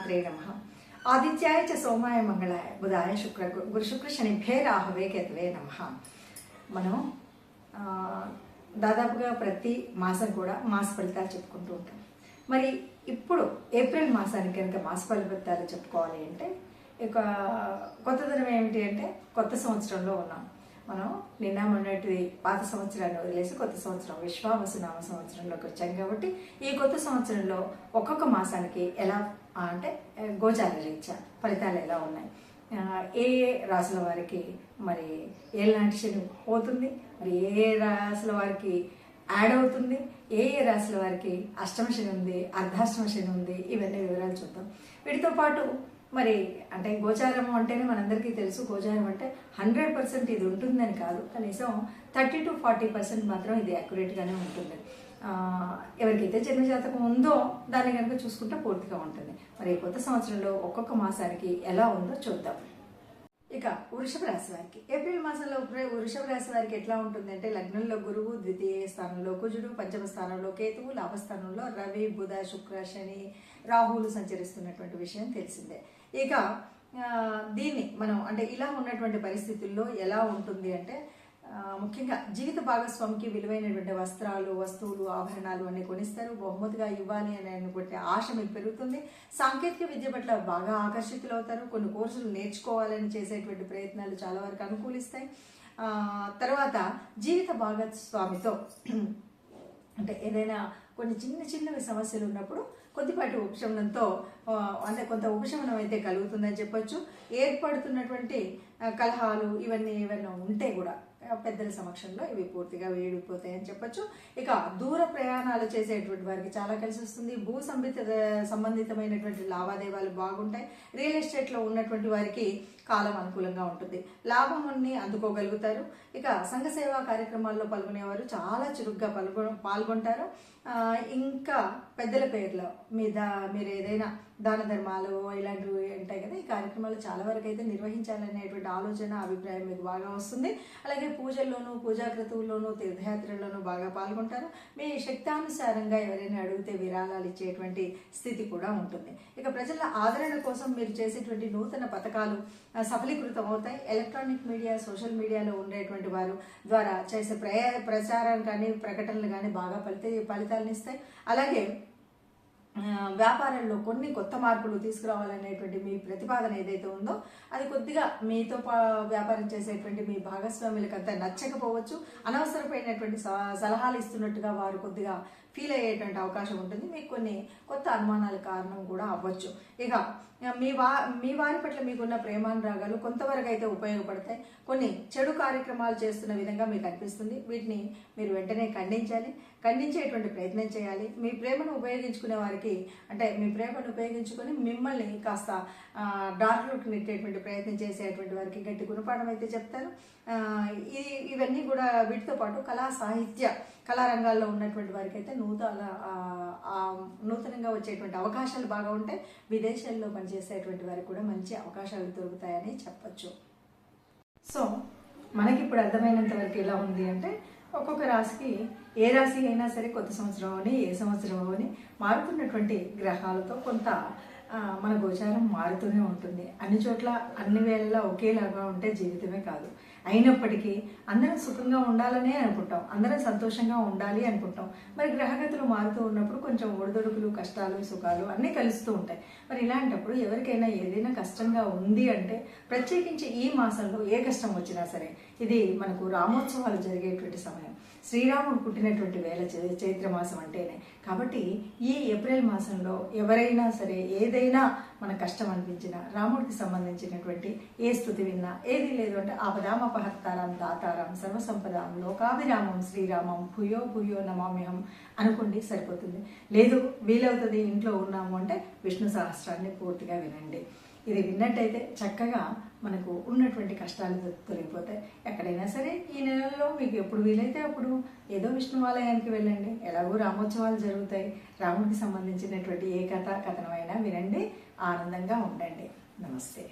శ్రీమాత్రే నమ ఆదిత్యాయ చ సోమాయ మంగళాయ బుధాయ శుక్ర గురు శుక్ర శనిభ్యే రాహవే కేతవే నమ మనం దాదాపుగా ప్రతి మాసం కూడా మాస ఫలితాలు చెప్పుకుంటూ ఉంటాం. మరి ఇప్పుడు ఏప్రిల్ మాసానికి కనుక మాస ఫలితాలు చెప్పుకోవాలి అంటే ఇక కొత్త దినం ఏమిటి అంటే కొత్త సంవత్సరంలో ఉన్నాం. మనం నిన్న మొన్నటి పాత సంవత్సరాన్ని వదిలేసి కొత్త సంవత్సరం విశ్వావసు నామ సంవత్సరంలోకి వచ్చాం కాబట్టి ఈ కొత్త సంవత్సరంలో ఒక్కొక్క మాసానికి ఎలా అంటే గోచార రీత్యా ఫలితాలు ఎలా ఉన్నాయి? ఏ ఏ రాసుల వారికి మరి ఏలాంటి శని పోతుంది? మరి ఏ ఏ రాసుల వారికి యాడ్ అవుతుంది? ఏ ఏ రాశుల వారికి అష్టమ శని ఉంది అర్ధాష్టమ శని ఉంది? ఇవన్నీ వివరాలు చూద్దాం. వీటితో పాటు మరి అంటే గోచారము అంటేనే మనందరికీ తెలుసు గోచారం అంటే హండ్రెడ్ పర్సెంట్ ఇది ఉంటుందని కాదు కనీసం థర్టీ టు ఫార్టీ పర్సెంట్ మాత్రం ఇది అక్యురేట్గానే ఉంటుంది. ఆ, ఎవరికైతే జన్మజాతకం ఉందో దాన్ని కనుక చూసుకుంటే పూర్తిగా ఉంటుంది. మరి కొత్త సంవత్సరంలో ఒక్కొక్క మాసానికి ఎలా ఉందో చూద్దాం. ఇక వృషభ రాశి వారికి. ఏప్రిల్ మాసంలో వృషభ రాశి వారికి ఎట్లా ఉంటుంది అంటే లగ్నంలో గురువు ద్వితీయ స్థానంలో కుజుడు పంచమ స్థానంలో కేతువు లాభస్థానంలో రవి బుధ శుక్ర శని రాహువులు సంచరిస్తున్నటువంటి విషయం తెలిసిందే. ఇక దీన్ని మనం అంటే ఇలా ఉన్నటువంటి పరిస్థితుల్లో ఎలా ఉంటుంది అంటే ముఖ్యంగా జీవిత భాగస్వామికి విలువైనటువంటి వస్త్రాలు వస్తువులు ఆభరణాలు అన్ని కొనిస్తారు. బహుమతిగా ఇవ్వాలి అని అనుకుంటే ఆశ మీకు పెరుగుతుంది. సాంకేతిక విద్య పట్ల బాగా ఆకర్షితులు అవుతారు కొన్ని కోర్సులు నేర్చుకోవాలని చేసేటువంటి ప్రయత్నాలు చాలా వరకు అనుకూలిస్తాయి. తర్వాత జీవిత భాగస్వామితో అంటే ఏదైనా కొన్ని చిన్న చిన్నవి సమస్యలు ఉన్నప్పుడు కొద్దిపాటి ఉపశమనంతో అంటే కొంత ఉపశమనం అయితే కలుగుతుందని చెప్పొచ్చు. ఏర్పడుతున్నటువంటి కలహాలు ఇవన్నీ ఏమైనా ఉంటే కూడా పెద్దల సమక్షంలో ఇవి పూర్తిగా వేడిపోతాయని చెప్పొచ్చు. ఇక దూర ప్రయాణాలు చేసేటువంటి వారికి చాలా కలిసి వస్తుంది. భూ సంబంధిత సంబంధితమైనటువంటి లావాదేవీలు బాగుంటాయి. రియల్ ఎస్టేట్లో ఉన్నటువంటి వారికి కాలం అనుకూలంగా ఉంటుంది. లాభాన్ని అందుకోగలుగుతారు. ఇక సంఘ సేవా కార్యక్రమాల్లో పాల్గొనేవారు చాలా చురుగ్గా పాల్గొ పాల్గొంటారు. ఇంకా పెద్దల పేర్లో మీద మీరు ఏదైనా దాన ధర్మాలు ఇలాంటివి ఉంటాయి కదా ఈ కార్యక్రమాలు చాలా వరకు అయితే నిర్వహించాలనేటువంటి ఆలోచన అభిప్రాయం మీకు బాగా వస్తుంది. అలాగే పూజల్లోనూ పూజా క్రతువుల్లోనూ తీర్థయాత్రల్లోనూ బాగా పాల్గొంటారు? మీ శక్తానుసారంగా ఎవరైనా అడిగితే విరాళాలు ఇచ్చేటువంటి స్థితి కూడా ఉంటుంది. ఇక ప్రజల ఆదరణ కోసం మీరు చేసేటువంటి నూతన పథకాలు సఫలీకృతం అవుతాయి ఎలక్ట్రానిక్ మీడియా సోషల్ మీడియాలో ఉండేటువంటి వారు ద్వారా చేసే ప్రయా ప్రచారం కానీ ప్రకటనలు కానీ బాగా ఫలిత ఫలితాలను ఇస్తాయి. అలాగే వ్యాపారంలో కొన్ని కొత్త మార్పులు తీసుకురావాలనేటువంటి మీ ప్రతిపాదన ఏదైతే ఉందో అది కొద్దిగా మీతో పా వ్యాపారం చేసేటువంటి మీ భాగస్వాములకు అంతా నచ్చకపోవచ్చు. అనవసరమైనటువంటి స- సలహాలు ఇస్తున్నట్టుగా వారు కొద్దిగా ఫీల్ అయ్యేటువంటి అవకాశం ఉంటుంది. మీకు కొన్ని కొత్త అనుమానాల కారణం కూడా అవ్వచ్చు. ఇక మీ వా మీ వారి పట్ల మీకున్న ప్రేమానురాగాలు కొంతవరకు అయితే ఉపయోగపడతాయి. కొన్ని చెడు కార్యక్రమాలు చేస్తున్న విధంగా మీకు అనిపిస్తుంది. వీటిని మీరు వెంటనే ఖండించాలి. ఖండించేటువంటి ప్రయత్నం చేయాలి. మీ ప్రేమను ఉపయోగించుకునే వారికి అంటే మీ ప్రేమను ఉపయోగించుకొని మిమ్మల్ని కాస్త డార్క్లోకి నెట్టేటువంటి ప్రయత్నం చేసేటువంటి వారికి గట్టి గుణపాఠం అయితే చెప్తారు ఇవన్నీ కూడా వీటితో పాటు కళా సాహిత్య కళారంగాల్లో ఉన్నటువంటి వారికి అయితే నూతన నూతన నూతనంగా వచ్చేటువంటి అవకాశాలు బాగా ఉంటే విదేశాల్లో పనిచేసేటువంటి వారికి కూడా మంచి అవకాశాలు దొరుకుతాయని చెప్పచ్చు. సో మనకి ఇప్పుడు అర్థమైనంత వరకు ఎలా ఉంది అంటే ఒక్కొక్క రాశికి ఏ రాశి అయినా సరే కొత్త సంవత్సరం అని ఏ సంవత్సరం అని మారుతున్నటువంటి గ్రహాలతో కొంత మన గోచారం మారుతూనే ఉంటుంది. అన్ని చోట్ల అన్ని వేళలా ఒకేలాగా ఉంటే జీవితమే కాదు. అయినప్పటికీ అందరం సుఖంగా ఉండాలనే అనుకుంటాం. అందరం సంతోషంగా ఉండాలి అనుకుంటాం. మరి గ్రహగతులు మారుతూ ఉన్నప్పుడు కొంచెం ఒడిదొడుకులు కష్టాలు సుఖాలు అన్నీ కలుస్తూ ఉంటాయి. మరి ఇలాంటప్పుడు ఎవరికైనా ఏదైనా కష్టంగా ఉంది అంటే ప్రత్యేకించి ఈ మాసంలో ఏ కష్టం వచ్చినా సరే ఇది మనకు రామోత్సవాలు జరిగేటువంటి సమయం. శ్రీరాముడు పుట్టినటువంటి వేళ చైత్ర మాసం అంటేనే. కాబట్టి ఈ ఏప్రిల్ మాసంలో ఎవరైనా సరే ఏదైనా మన కష్టం అనిపించిన రాముడికి సంబంధించినటువంటి ఏ స్థుతి విన్నా ఏది లేదు అంటే ఆపదామపహత్తారం దాతారం సర్వసంపదాం లోకాభిరామం శ్రీరామం భూయో భూయో నమామ్యహం అనుకోండి సరిపోతుంది. లేదు వీలవుతుంది ఇంట్లో ఉన్నాము అంటే విష్ణు సహస్రాన్ని పూర్తిగా వినండి. ఇది విన్నట్టయితే చక్కగా మనకు ఉన్నటువంటి కష్టాలు తొలగిపోతాయి. ఎక్కడైనా సరే ఈ నెలలో మీకు ఎప్పుడు వీలైతే అప్పుడు ఏదో విష్ణువాలయానికి వెళ్ళండి. ఎలాగో రామోత్సవాలు జరుగుతాయి. రాముడికి సంబంధించినటువంటి ఏ కథ కథనమైనా వినండి. ఆనందంగా ఉండండి. నమస్తే.